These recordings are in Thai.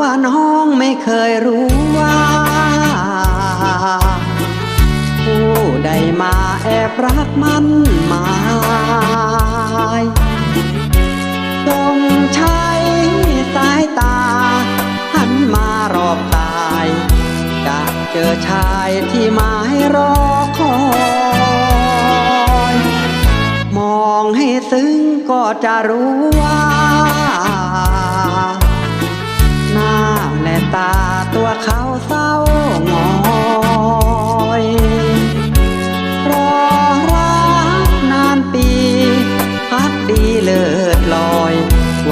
ว่าน้องไม่เคยรู้ว่า ผู้ใดมาแอบรักมันหมายจงใช้สายตา หันมารอบกายจะเจอชายที่หมายรอคอยมองให้ซึ้งก็จะรู้ว่า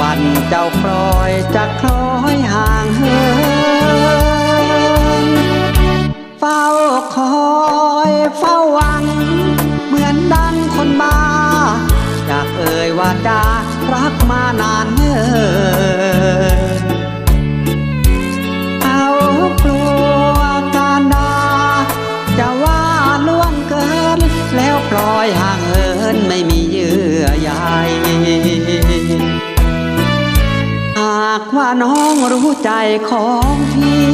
วันเจ้าคลอยจะคล้อยห่างเหินเฝ้าคอยเฝ้าหวัง เหมือนดังคนบ้าอยากเอ่ยว่าจารักมานานเนิ่นเอากลัวการดาจะว่าล่วงเกิน แล้วปล่อยห่างเหินไม่มี น้องรู้ใจของพี่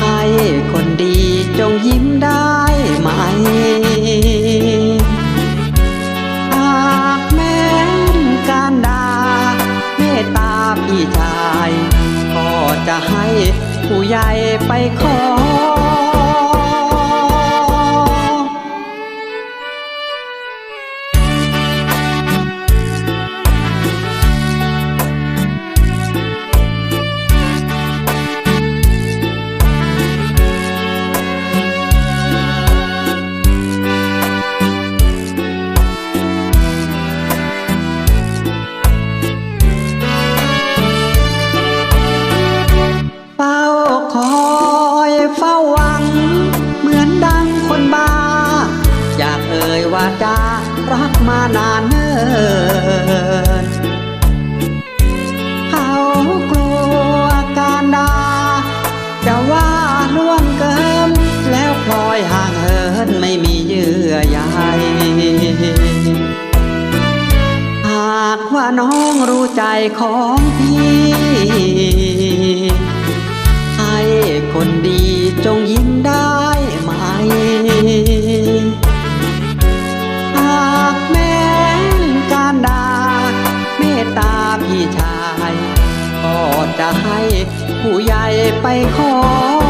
ให้คนดีจงยิ้มได้ไหมหากแม้นการดาเมตตาพี่ชาย ก็จะให้ผู้ใหญ่ไปขอ จารักมานานเนิ่นเขากลัวการดาจะว่าล่วงเกิน แล้วพลอยห่างเหินไม่มีเยื่อใยหากว่าน้องรู้ใจของพี่ ชาย ก็จะให้ผู้ใหญ่ไปขอ